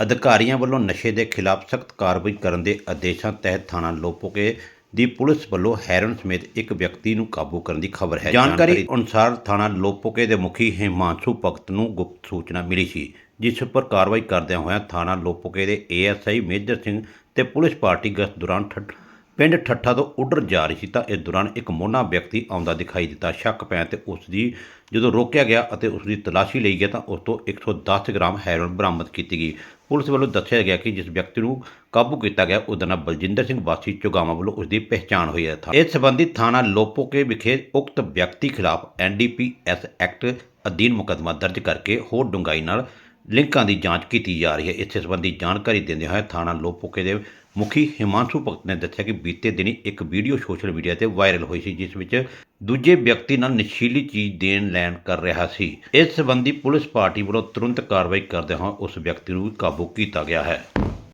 ਅਧਿਕਾਰੀਆਂ ਵੱਲੋਂ ਨਸ਼ੇ ਦੇ ਖਿਲਾਫ ਸਖਤ ਕਾਰਵਾਈ ਕਰਨ ਦੇ ਆਦੇਸ਼ਾਂ ਤਹਿਤ ਥਾਣਾ ਲੋਪੋਕੇ ਦੀ ਪੁਲਿਸ ਵੱਲੋਂ ਹੈਰਨ ਸਮੇਤ ਇੱਕ ਵਿਅਕਤੀ ਨੂੰ ਕਾਬੂ ਕਰਨ ਦੀ ਖਬਰ ਹੈ। ਜਾਣਕਾਰੀ ਅਨੁਸਾਰ ਥਾਣਾ ਲੋਪੋਕੇ ਦੇ ਮੁਖੀ ਹਿਮਾਂਸ਼ੂ ਭਗਤ ਨੂੰ ਗੁਪਤ ਸੂਚਨਾ ਮਿਲੀ ਸੀ ਜਿਸ ਉੱਪਰ ਕਾਰਵਾਈ ਕਰਦਿਆਂ ਹੋਇਆਂ ਥਾਣਾ ਲੋਪੋਕੇ ਦੇ ਏਐਸਆਈ ਮੇਜਰ ਸਿੰਘ ਤੇ ਪੁਲਿਸ ਪਾਰਟੀ ਗਸ਼ਤ ਦੌਰਾਨ ਪਿੰਡ ਠੱਠਾ ਤੋਂ ਉੱਡਰ ਜਾ ਰਹੀ ਸੀ ਤਾਂ ਇਸ ਦੌਰਾਨ ਇੱਕ ਮੋਨਾ ਵਿਅਕਤੀ ਆਉਂਦਾ ਦਿਖਾਈ ਦਿੱਤਾ। ਸ਼ੱਕ ਪੈਣ ਤੇ ਉਸ ਦੀ ਜਦੋਂ ਰੋਕਿਆ ਗਿਆ ਅਤੇ ਉਸ ਦੀ ਤਲਾਸ਼ੀ ਲਈ ਗਿਆ ਤਾਂ ਉਸ ਤੋਂ 110 ਗ੍ਰਾਮ ਹੈਰੋਇਨ ਬਰਾਮਦ ਕੀਤੀ ਗਈ। ਪੁਲਿਸ ਵੱਲੋਂ ਦੱਸਿਆ ਗਿਆ ਕਿ ਜਿਸ ਵਿਅਕਤੀ ਨੂੰ ਕਾਬੂ ਕੀਤਾ ਗਿਆ, ਉਹਦਾ ਨਾਮ ਬਲਜਿੰਦਰ ਸਿੰਘ ਵਾਸੀ ਚੁਗਾਵਾਂ ਵੱਲੋਂ ਉਸ ਦੀ ਪਹਿਚਾਣ ਹੋਈ ਹੈ। ਇਸ ਸੰਬੰਧੀ ਥਾਣਾ ਲੋਪੋਕੇ ਵਿਖੇ ਉਕਤ ਵਿਅਕਤੀ ਖਿਲਾਫ ਐਨਡੀਪੀਐਸ ਐਕਟ ਅਧੀਨ ਮੁਕੱਦਮਾ ਦਰਜ ਕਰਕੇ ਹੋਰ ਡੂੰਘਾਈ ਨਾਲ ਲਿੰਕਾਂ ਦੀ ਜਾਂਚ ਕੀਤੀ ਜਾ ਰਹੀ ਹੈ। ਇਸ ਸੰਬੰਧੀ ਜਾਣਕਾਰੀ ਦਿੰਦੇ ਹੋਏ ਥਾਣਾ ਲੋਪੋਕੇ ਦੇ ਮੁਖੀ ਹਿਮਾਂਸ਼ੂ ਭਗਤ ਨੇ ਦੱਸਿਆ ਕਿ ਬੀਤੇ ਦਿਨੀ ਇੱਕ ਵੀਡੀਓ ਸੋਸ਼ਲ ਮੀਡੀਆ ਤੇ ਵਾਇਰਲ ਹੋਈ ਸੀ, ਜਿਸ ਵਿੱਚ ਦੂਜੇ ਵਿਅਕਤੀ ਨਾਲ ਨਸ਼ੀਲੀ ਚੀਜ਼ ਦੇਣ ਲੈਣ ਕਰ ਰਿਹਾ ਸੀ। ਇਸ ਸੰਬੰਧੀ ਪੁਲਿਸ ਪਾਰਟੀ ਵੱਲੋਂ ਤੁਰੰਤ ਕਾਰਵਾਈ ਕਰਦੇ ਹੋਏ ਉਸ ਵਿਅਕਤੀ ਨੂੰ ਕਾਬੂ ਕੀਤਾ ਗਿਆ ਹੈ।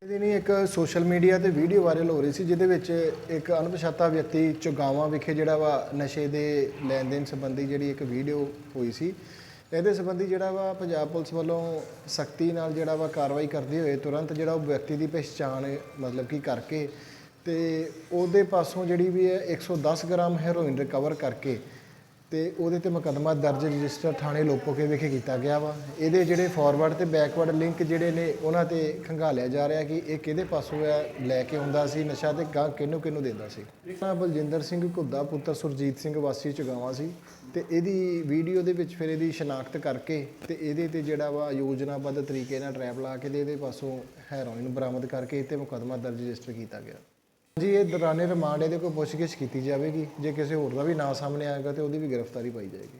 ਇਹਦੇ ਇੱਕ ਸੋਸ਼ਲ ਮੀਡੀਆ ਤੇ ਵੀਡੀਓ ਵਾਇਰਲ ਹੋ ਰਹੀ ਸੀ, ਜਿਹਦੇ ਵਿੱਚ ਇੱਕ ਅਣਪਛਾਤਾ ਵਿਅਕਤੀ ਚੁਗਾਵਾਂ ਵਿਖੇ ਜਿਹੜਾ ਵਾ ਨਸ਼ੇ ਦੇ ਲੈਣ ਦੇਣ ਸੰਬੰਧੀ ਜਿਹੜੀ ਇੱਕ ਵੀਡੀਓ ਹੋਈ ਸੀ ਇਹਦੇ ਸੰਬੰਧੀ ਜਿਹੜਾ ਵਾ ਪੰਜਾਬ ਪੁਲਿਸ ਵੱਲੋਂ ਸਖਤੀ ਨਾਲ ਜਿਹੜਾ ਵਾ ਕਾਰਵਾਈ ਕਰਦੇ ਹੋਏ ਤੁਰੰਤ ਜਿਹੜਾ ਉਹ ਵਿਅਕਤੀ ਦੀ ਪਛਾਣ, ਮਤਲਬ ਕਿ ਕਰਕੇ ਤੇ ਉਹਦੇ ਪਾਸੋਂ ਜਿਹੜੀ ਵੀ ਹੈ 110 ਗ੍ਰਾਮ ਹੈਰੋਇਨ ਰਿਕਵਰ ਕਰਕੇ ਤੇ ਉਹਦੇ ਤੇ ਮੁਕੱਦਮਾ ਦਰਜ ਰਜਿਸਟਰ ਥਾਣੇ ਲੋਪੋਕੇ ਵਿਖੇ ਕੀਤਾ ਗਿਆ ਵਾ। ਇਹਦੇ ਜਿਹੜੇ ਫਾਰਵਰਡ ਤੇ ਬੈਕਵਰਡ ਲਿੰਕ ਜਿਹੜੇ ਨੇ, ਉਹਨਾਂ ਤੇ ਖੰਗਾਲਿਆ ਜਾ ਰਿਹਾ ਕਿ ਇਹ ਕਿਹਦੇ ਪਾਸੋਂ ਆ, ਲੈ ਕੇ ਆਉਂਦਾ ਸੀ, ਨਸ਼ਾ ਤੇ ਗਾਂ ਕਿਹਨੂੰ ਕਿਹਨੂੰ ਦਿੰਦਾ ਸੀ। ਨਾ ਬਲਜਿੰਦਰ ਸਿੰਘ ਘੁੱਦਾ ਪੁੱਤਰ ਸੁਰਜੀਤ ਸਿੰਘ ਵਾਸੀ ਚੁਗਾਵਾਂ ਸੀ ਤੇ ਇਹਦੀ ਵੀਡੀਓ ਦੇ ਵਿੱਚ ਫਿਰ ਇਹਦੀ ਸ਼ਨਾਖਤ ਕਰਕੇ ਤੇ ਇਹਦੇ ਤੇ ਜਿਹੜਾ ਵਾ ਯੋਜਨਾਬੱਧ ਤਰੀਕੇ ਨਾਲ ਟਰੈਪ ਲਾ ਕੇ ਤੇ ਇਹਦੇ ਪਾਸੋਂ ਹੈਰੋਇਨ ਬਰਾਮਦ ਕਰਕੇ ਇਹ ਤੇ ਮੁਕੱਦਮਾ ਦਰਜ ਰਜਿਸਟਰ ਕੀਤਾ ਗਿਆ। ਜੀ ਇਹ ਦੌਰਾਨੇ ਰਿਮਾਂਡ ਇਹਦੇ ਕੋਲ ਪੁੱਛਗਿੱਛ ਕੀਤੀ ਜਾਵੇਗੀ। ਜੇ ਕਿਸੇ ਹੋਰ ਦਾ ਵੀ ਨਾਂ ਸਾਹਮਣੇ ਆਏਗਾ ਤੇ ਉਹਦੀ ਵੀ ਗ੍ਰਿਫਤਾਰੀ ਪਾਈ ਜਾਏਗੀ।